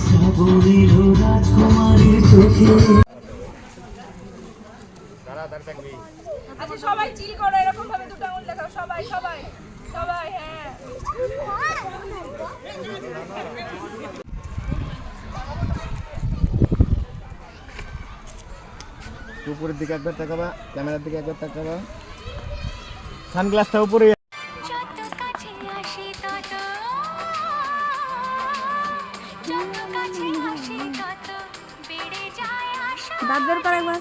শ্রাবণের রাজকুমারীর চোখে আচ্ছা সবাই চিল করো এরকম ভাবে দুটো আঙুল দেখাও সবাই সবাই সবাই হ্যাঁ। উপরের দিকে একবার তাকাবা ক্যামেরার দিকে একবার তাকাবা। সানগ্লাসটা উপরে দাঁত বের কর একবার।